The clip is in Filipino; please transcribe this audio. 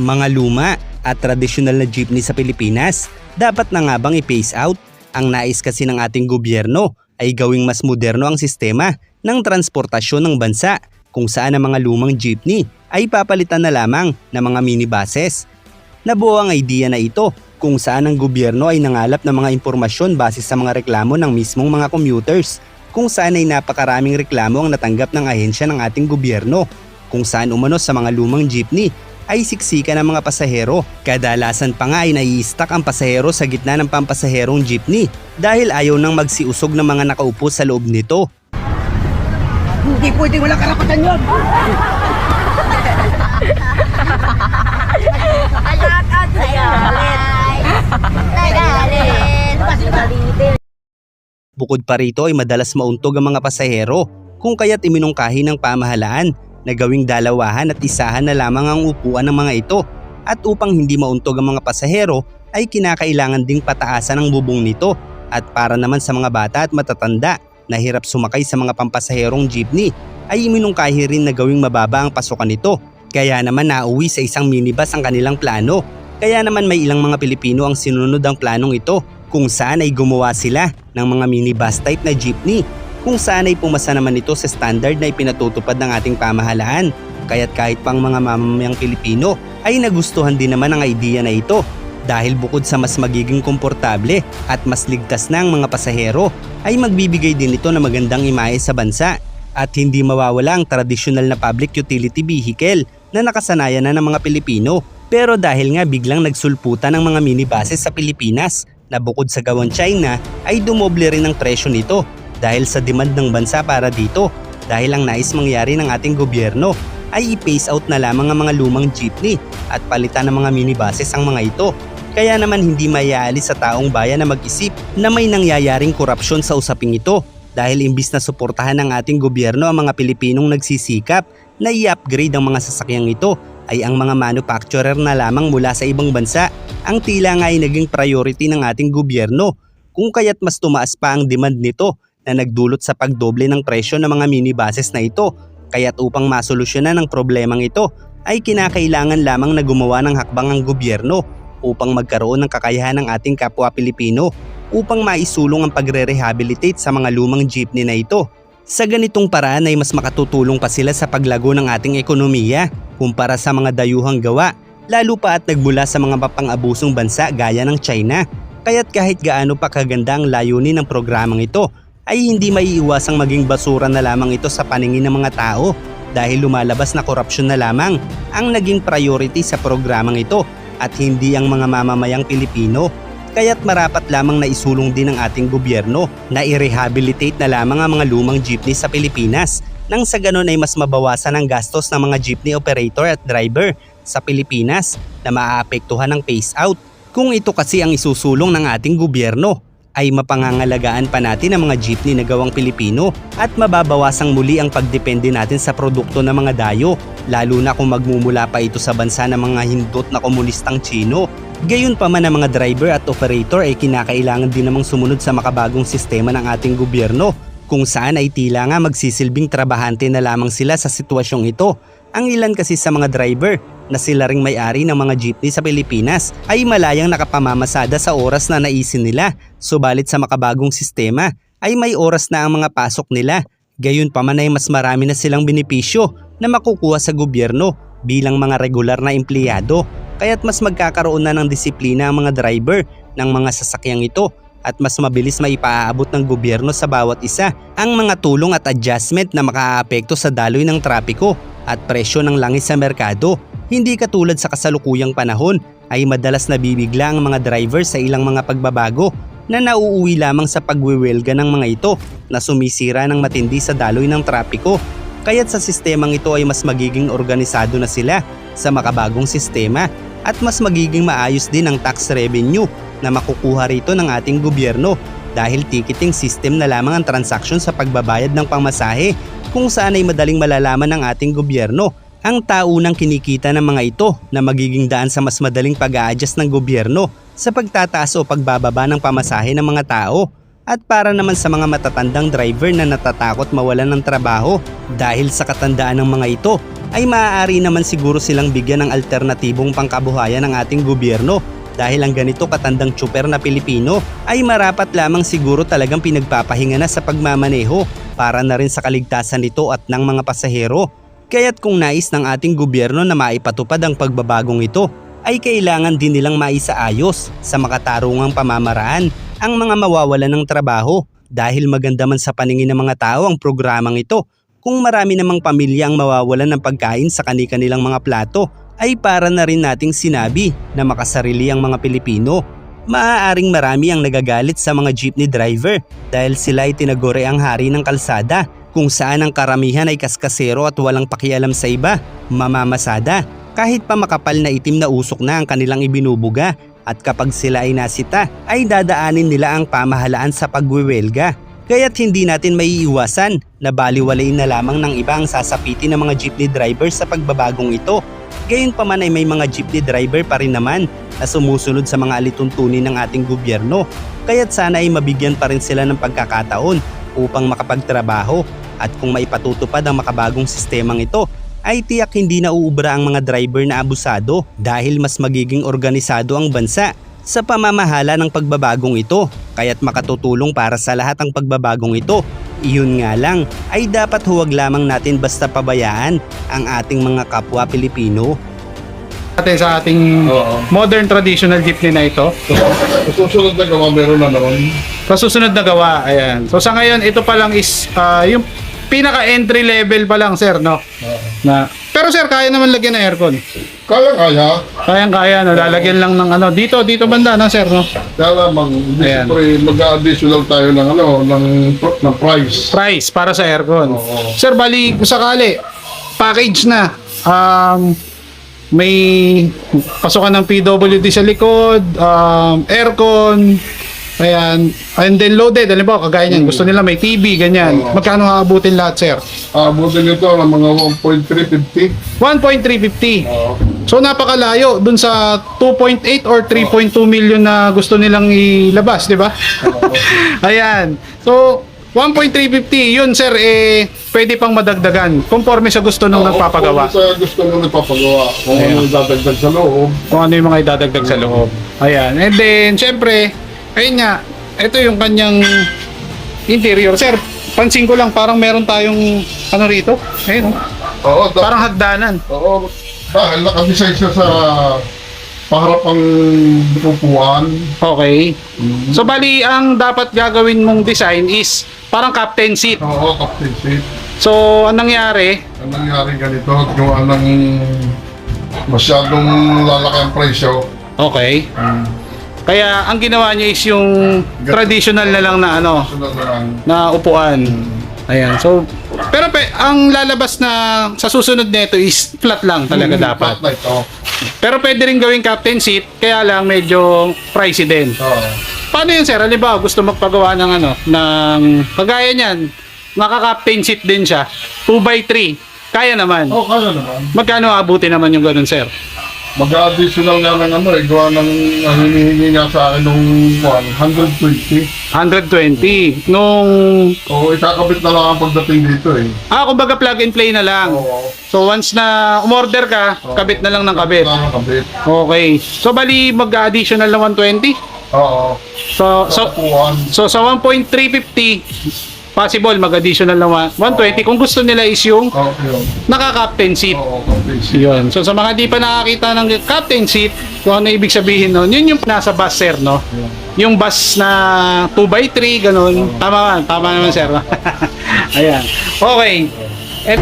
Mga luma at tradisyonal na jeepney sa Pilipinas, dapat na nga bang i-phase out? Ang nais kasi ng ating gobyerno ay gawing mas moderno ang sistema ng transportasyon ng bansa kung saan ang mga lumang jeepney ay papalitan na lamang ng mga minibuses. Nabuo ang idea na ito kung saan ang gobyerno ay nangalap ng mga impormasyon base sa mga reklamo ng mismong mga commuters kung saan ay napakaraming reklamo ang natanggap ng ahensya ng ating gobyerno kung saan umano sa mga lumang jeepney ay siksika ng mga pasahero. Kadalasan pa nga ay nai-stack ang pasahero sa gitna ng pampasaherong jeepney dahil ayaw nang magsiusog ng mga nakaupo sa loob nito. Hindi pwede wala karapatan yun. Alakad. Nagalit. Nagalit. Bukod pa rito ay madalas mauntog ang mga pasahero kung kaya't iminungkahi ng pamahalaan na gawing dalawahan at isahan na lamang ang upuan ng mga ito. At upang hindi mauntog ang mga pasahero ay kinakailangan ding pataasan ang bubong nito. At para naman sa mga bata at matatanda na hirap sumakay sa mga pampasaherong jeepney ay iminungkahi rin na gawing mababa ang pasukan nito. Kaya naman nauwi sa isang minibus ang kanilang plano. Kaya naman may ilang mga Pilipino ang sinunod ang planong ito kung saan ay gumawa sila ng mga minibus type na jeepney kung saan ay pumasa naman ito sa standard na ipinatutupad ng ating pamahalaan. Kaya't kahit pang mga mamamayang Pilipino ay nagustuhan din naman ang idea na ito dahil bukod sa mas magiging komportable at mas ligtas na ang mga pasahero ay magbibigay din ito ng magandang imahe sa bansa at hindi mawawala ang tradisyonal na public utility vehicle na nakasanayan na ng mga Pilipino. Pero dahil nga biglang nagsulputan ng mga minibuses sa Pilipinas na bukod sa gawang China ay dumoble rin ang presyo nito dahil sa demand ng bansa para dito dahil ang nais mangyari ng ating gobyerno ay i-phase out na lamang ang mga lumang jeepney at palitan ng mga minibuses ang mga ito. Kaya naman hindi mayaalis sa taong bayan na mag-isip na may nangyayaring korupsyon sa usaping ito dahil imbis na suportahan ng ating gobyerno ang mga Pilipinong nagsisikap na i-upgrade ang mga sasakyang ito ay ang mga manufacturer na lamang mula sa ibang bansa ang tila nga ay naging priority ng ating gobyerno kung kaya't mas tumaas pa ang demand nito na nagdulot sa pagdoble ng presyo ng mga minibuses na ito. Kaya't upang masolusyonan ang problemang ito ay kinakailangan lamang na gumawa ng hakbang ang gobyerno upang magkaroon ng kakayahan ng ating kapwa Pilipino upang maisulong ang pagre-rehabilitate sa mga lumang jeepney na ito. Sa ganitong paraan ay mas makatutulong pa sila sa paglago ng ating ekonomiya kumpara sa mga dayuhang gawa lalo pa at nagmula sa mga mapang-abusong bansa gaya ng China. Kaya't kahit gaano pa kaganda ang layunin ng programang ito ay hindi maiiwasang maging basura na lamang ito sa paningin ng mga tao dahil lumalabas na korupsyon na lamang ang naging priority sa programang ito at hindi ang mga mamamayang Pilipino. Kaya't marapat lamang na isulong din ng ating gobyerno na i-rehabilitate na lamang ang mga lumang jeepney sa Pilipinas nang sa ganon ay mas mabawasan ang gastos ng mga jeepney operator at driver sa Pilipinas na maaapektuhan ng phase out. Kung ito kasi ang isusulong ng ating gobyerno ay mapangangalagaan pa natin ang mga jeepney na gawang Pilipino at mababawasang muli ang pagdepende natin sa produkto ng mga dayo lalo na kung magmumula pa ito sa bansa ng mga hindot na komunistang Chino. Gayon pa man ang mga driver at operator ay kinakailangan din namang sumunod sa makabagong sistema ng ating gobyerno kung saan ay tila nga magsisilbing trabahante na lamang sila sa sitwasyong ito. Ang ilan kasi sa mga driver na sila ring may-ari ng mga jeepney sa Pilipinas ay malayang nakapamamasada sa oras na naisin nila. Subalit sa makabagong sistema ay may oras na ang mga pasok nila. Gayon pa man ay mas marami na silang benepisyo na makukuha sa gobyerno bilang mga regular na empleyado. Kaya't mas magkakaroon na ng disiplina ang mga driver ng mga sasakyang ito at mas mabilis maipaabot ng gobyerno sa bawat isa ang mga tulong at adjustment na makaaapekto sa daloy ng trapiko at presyo ng langis sa merkado. Hindi katulad sa kasalukuyang panahon ay madalas nabibigla ang mga driver sa ilang mga pagbabago na nauuwi lamang sa pagwiwelga ng mga ito na sumisira ng matindi sa daloy ng trapiko. Kaya't sa sistemang ito ay mas magiging organisado na sila sa makabagong sistema at mas magiging maayos din ang tax revenue na makukuha rito ng ating gobyerno dahil ticketing system na lamang ang transaksyon sa pagbabayad ng pamasahe kung saan ay madaling malalaman ng ating gobyerno ang taunang kinikita ng mga ito na magiging daan sa mas madaling pag adjust ng gobyerno sa pagtataas o pagbababa ng pamasahe ng mga tao. At para naman sa mga matatandang driver na natatakot mawalan ng trabaho dahil sa katandaan ng mga ito, ay maaari naman siguro silang bigyan ng alternatibong pangkabuhayan ng ating gobyerno dahil ang ganito katandang tsuper na Pilipino ay marapat lamang siguro talagang pinagpapahinga na sa pagmamaneho para na rin sa kaligtasan nito at ng mga pasahero. Kaya't kung nais ng ating gobyerno na maipatupad ang pagbabagong ito, ay kailangan din nilang maisaayos sa makatarungang pamamaraan ang mga mawawalan ng trabaho dahil maganda man sa paningin ng mga tao ang programang ito. Kung marami namang pamilya ang mawawalan ng pagkain sa kani-kanilang mga plato, ay para na rin nating sinabi na makasarili ang mga Pilipino. Maaaring marami ang nagagalit sa mga jeepney driver dahil sila ay tinaguri ang hari ng kalsada kung saan ang karamihan ay kaskasero at walang pakialam sa iba, mamamasada. Kahit pa makapal na itim na usok na ang kanilang ibinubuga at kapag sila ay nasita ay dadaanin nila ang pamahalaan sa pagwiwelga. Kaya't hindi natin maiiwasan na baliwalain na lamang ng iba ang sasapitin ng mga jeepney driver sa pagbabagong ito. Gayunpaman ay may mga jeepney driver pa rin naman na sumusunod sa mga alituntunin ng ating gobyerno. Kaya't sana ay mabigyan pa rin sila ng pagkakataon upang makapagtrabaho at kung maipatutupad ang makabagong sistemang ito ay tiyak hindi na uubra ang mga driver na abusado dahil mas magiging organisado ang bansa sa pamamahala ng pagbabagong ito kaya't makatutulong para sa lahat ang pagbabagong ito. Iyon nga lang ay dapat huwag lamang natin basta pabayaan ang ating mga kapwa Pilipino natin sa ating modern traditional jeepney na ito. Susunod na gawa meron na naman. Sa susunod na gawa, ayan. So sa ngayon, ito pa lang is ah, yung pinaka entry level pa lang, sir, no? Na pero sir, kaya naman lagyan ng aircon. Kaya kaya, Kayang kaya, no? Lalagyan lang ng ano. Dito, dito banda, no, sir, no? kaya lamang, hindi Ayan. siyempre mag-additional tayo ng ano, ng, ng price. Price para sa aircon. Oo. Sir, bali, kung sakali, package na. Um, may pasukan ng PWD sa likod, um, aircon, ayan, and then loaded, alam mo, kagaya niyan, gusto nila may TV, ganyan. Oo. Magkano aabutin lahat, sir? Abutin nito ng mga 1.350. 1.350. Oo. So napakalayo dun sa 2.8 or 3.2 million na gusto nilang ilabas, di ba? Ayan. So 1.350, yun sir, eh, pwede pang madagdagan. Conforme sa gusto nung nagpapagawa. Kung sa gusto mo nagpapagawa, kung ano yung dadagdag sa loob. Kung ano yung mga idadagdag sa loob. Ayan. And then, syempre, ayun nga, ito yung kanyang interior. Sir, pansin ko lang, parang meron tayong, ano rito? Ayun, oh. Oo, da- parang hagdanan. oo, dahil nakadesign siya sa paharapang upuan. Okay. So, bali, ang dapat gagawin mong design is parang captain seat. Oo, captain seat. So, anong nangyari? Ang nangyari ganito, gawa ng masyadong lalaki ang presyo. Okay. Kaya ang ginawa niya is yung traditional na lang na ano, na upuan. Ayan. So, pero pe, ang lalabas na sa susunod nito is flat lang talaga Hmm, dapat. flat light, oo. Pero pwede rin gawing captain seat, kaya lang medyo pricey din. Oo. Paano yun, sir? Halimbawa, gusto magpagawa ng ano, ng kagaya niyan, naka-captain seat din siya. 2x3. Kaya naman. Oh, kaya naman. Magkano abuti naman yung ganun, sir? Mag-additional nga ng ano, eh, gawa ng ang hinihingi nga sa akin nung one, 120. 120. Nung, Oo, ikakabit na lang ang pagdating dito eh. ah, kumbaga plug and play na lang. Oo. So once na umorder ka, kabit na lang ng kabit. Na kabit. Okay. So bali mag-additional na 120. Oo. So so upuan. so sa 1.350 possible mag-additional na wa- 120 kung gusto nila is yung Oo, yun. naka-captain seat. Oo, captain seat. Yun. So sa mga di pa nakakita ng captain seat, kung ano ibig sabihin nun, yun yung nasa bus sir, no? Yung bus na 2x3, ganun. Tama man, tama naman sir. Ayan. Okay. Et,